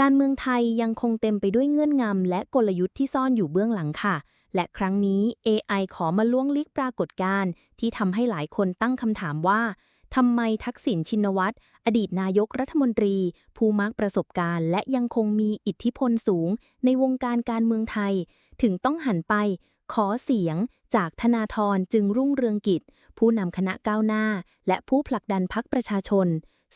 การเมืองไทยยังคงเต็มไปด้วยเงื่อนงำและกลยุทธ์ที่ซ่อนอยู่เบื้องหลังค่ะ และครั้งนี้ AI ขอมาล้วงลึกปรากฏการณ์ที่ทำให้หลายคนตั้งคำถามว่าทำไมทักษิณชินวัตร อดีตนายกรัฐมนตรี ผู้มากประสบการณ์และยังคงมีอิทธิพลสูง ในวงการการเมืองไทย ถึงต้องหันไป ขอเสียง จากธนาธรจึงรุ่งเรืองกิจ ผู้นำคณะก้าวหน้า และผู้ผลักดันพักประชาชน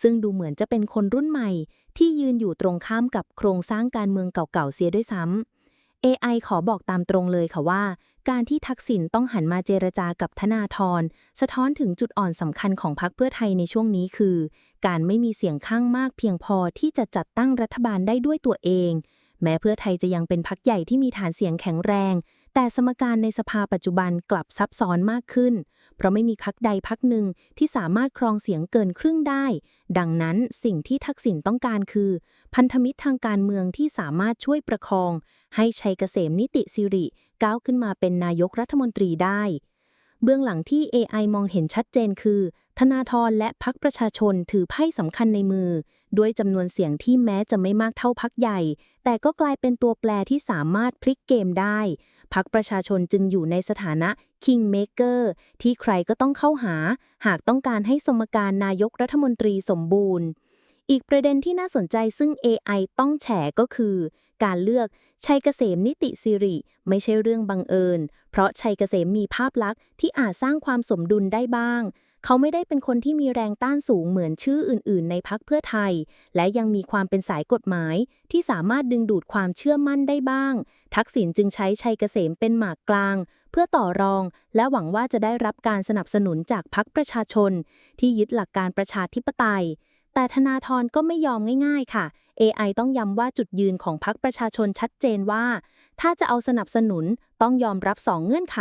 ซึ่งดูเหมือนจะเป็นคนรุ่นใหม่ ที่ยืนอยู่ตรงข้ามกับโครงสร้างการเมืองเก่าๆเสียด้วยซ้ำ AI ขอบอกตามตรงเลยค่ะว่า การที่ทักษิณต้องหันมาเจรจากับธนาธรสะท้อนถึงจุดอ่อนสำคัญของพรรคเพื่อไทยในช่วงนี้คือ การไม่มีเสียงข้างมากเพียงพอที่จะจัดตั้งรัฐบาลได้ด้วยตัวเอง แม้เพื่อไทยจะยังเป็นพรรคใหญ่ที่มีฐานเสียงแข็งแรง แต่สมการในสภาปัจจุบันกลับซับซ้อนมากขึ้น เพราะไม่มีพักใดพักหนึ่งที่สามารถครองเสียงเกินครึ่งได้ ดังนั้นสิ่งที่ทักษิณต้องการคือ พันธมิตรทางการเมืองที่สามารถช่วยประคอง ให้ชัยเกษมนิติสิริก้าวขึ้นมาเป็นนายกรัฐมนตรีได้ เบื้องหลังที่ AI มองเห็นชัดเจนคือ ธนาธรและพักประชาชนถือไพ่สำคัญในมือ ด้วยจำนวนเสียงที่แม้จะไม่มากเท่าพักใหญ่ แต่ก็กลายเป็นตัวแปรที่สามารถพลิกเกมได้พักประชาชนจึงอยู่ในสถานะ Kingmaker ที่ใครก็ต้องเข้าหา หากต้องการให้สมการนายกรัฐมนตรีสมบูรณ์ อีกประเด็นที่น่าสนใจซึ่ง AI ต้องแฉก็คือ การเลือกชัยเกษมนิติสิริ ไม่ใช่เรื่องบังเอิญ เพราะชัยเกษมมีภาพลักษณ์ที่อาจสร้างความสมดุลได้บ้าง เขาไม่ได้เป็นคนที่มีแรงต้านสูงเหมือนชื่ออื่น ๆ ในพักเพื่อไทย และยังมีความเป็นสายกฎหมาย ที่สามารถดึงดูดความเชื่อมั่นได้บ้าง ทักษิณจึงใช้ชัยเกษมเป็นหมากกลาง เพื่อต่อรอง และหวังว่าจะได้รับการสนับสนุนจากพักประชาชน ที่ยึดหลักการประชาธิปไตย แต่ธนาธรก็ไม่ยอมง่ายๆค่ะ AI ต้องย้ำว่าจุดยืนของพรรคประชาชนชัดเจนว่า ถ้าจะเอาสนับสนุนต้องยอมรับสองเงื่อนไข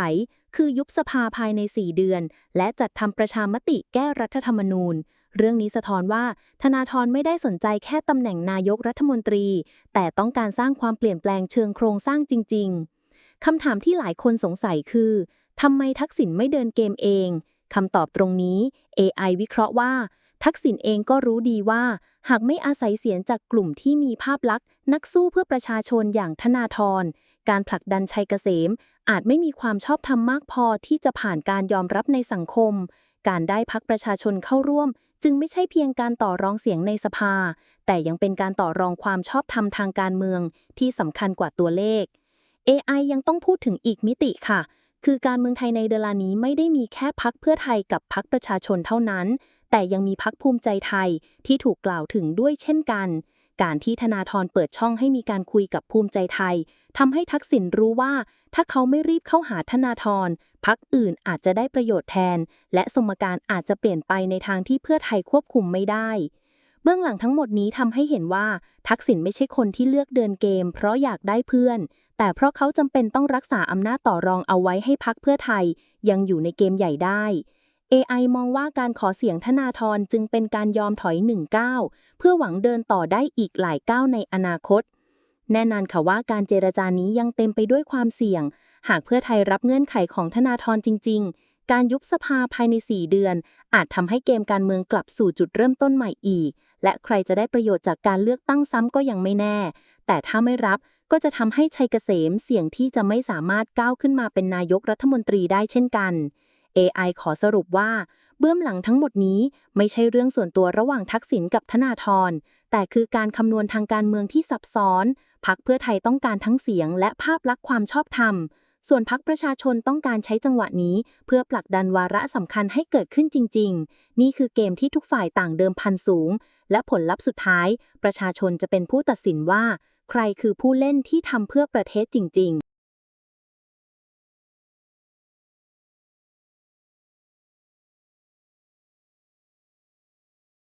คือยุบสภาภายใน 4 เดือน และจัดทำประชามติแก้รัฐธรรมนูญ เรื่องนี้สะท้อนว่า ธนาธรไม่ได้สนใจแค่ตำแหน่งนายกรัฐมนตรี แต่ต้องการสร้างความเปลี่ยนแปลงเชิงโครงสร้างจริง ๆคำถามที่หลายคนสงสัยคือทำไมทักษิณไม่เดินเกมเองคำตอบตรงนี้ AI วิเคราะห์ว่า ทักษิณเองก็รู้ดีว่า หากไม่อาศัยเสียงจากกลุ่มที่มีภาพลักษณ์ นักสู้เพื่อประชาชนอย่างธนาธร การผลักดันชัยเกษม อาจไม่มีความชอบธรรมมากพอที่จะผ่านการยอมรับในสังคม การได้พักประชาชนเข้าร่วม จึงไม่ใช่เพียงการต่อรองเสียงในสภา แต่ยังเป็นการต่อรองความชอบธรรมทางการเมือง ที่สำคัญกว่าตัวเลข AI ยังต้องพูดถึงอีกมิติค่ะ คือการเมืองไทยในเดลานี้ไม่ได้มีแค่พักเพื่อไทยกับพักประชาชนเท่านั้น แต่ยังมีพักภูมิใจไทยที่ถูกกล่าวถึงด้วยเช่นกัน การที่ธนาธรเปิดช่องให้มีการคุยกับภูมิใจไทยทำให้ทักษิณรู้ว่า ถ้าเขาไม่รีบเข้าหาธนาธรพักอื่นอาจจะได้ประโยชน์แทน และสมการอาจจะเปลี่ยนไปในทางที่เพื่อไทยควบคุมไม่ได้เบื้องหลังทั้งหมดนี้ทำให้เห็นว่า ทักษิณไม่ใช่คนที่เลือกเดินเกม เพราะอยากได้เพื่อน แต่เพราะเขาจำเป็นต้องรักษาอำนาจต่อรองเอาไว้ให้พักเพื่อไทย ยังอยู่ในเกมใหญ่ได้ AI มองว่าการขอเสียงธนาธรจึงเป็นการยอมถอยหนึ่งก้าวเพื่อหวังเดินต่อได้อีกหลายก้าวในอนาคต แน่นอนค่ะว่าการเจรจานี้ยังเต็มไปด้วยความเสี่ยง หากเพื่อไทยรับเงื่อนไขของธนาธรจริง ๆ การยุบสภาภายใน 4 เดือน อาจทำให้เกมการเมืองกลับสู่จุดเริ่มต้นใหม่อีก และใครจะได้ประโยชน์จากการเลือกตั้งซ้ำก็ยังไม่แน่ แต่ถ้าไม่รับก็จะทำให้ชัยเกษมเสี่ยงที่จะไม่สามารถก้าวขึ้นมาเป็นนายกรัฐมนตรีได้เช่นกัน AI ขอสรุปว่า เบื้องหลังทั้งหมดนี้ไม่ใช่เรื่องส่วนตัวระหว่างทักษิณกับธนาธร แต่คือการคำนวณทางการเมืองที่ซับซ้อน พักเพื่อไทยต้องการทั้งเสียง และภาพลักษณ์ความชอบธรรม ส่วนพักประชาชนต้องการใช้จังหวะนี้ เพื่อผลักดันวาระสำคัญให้เกิดขึ้นจริง ๆ นี่คือเกมที่ทุกฝ่ายต่างเดิมพันสูง และผลลัพธ์สุดท้าย ประชาชนจะเป็นผู้ตัดสินว่า ใครคือผู้เล่นที่ทำเพื่อประเทศจริง ๆ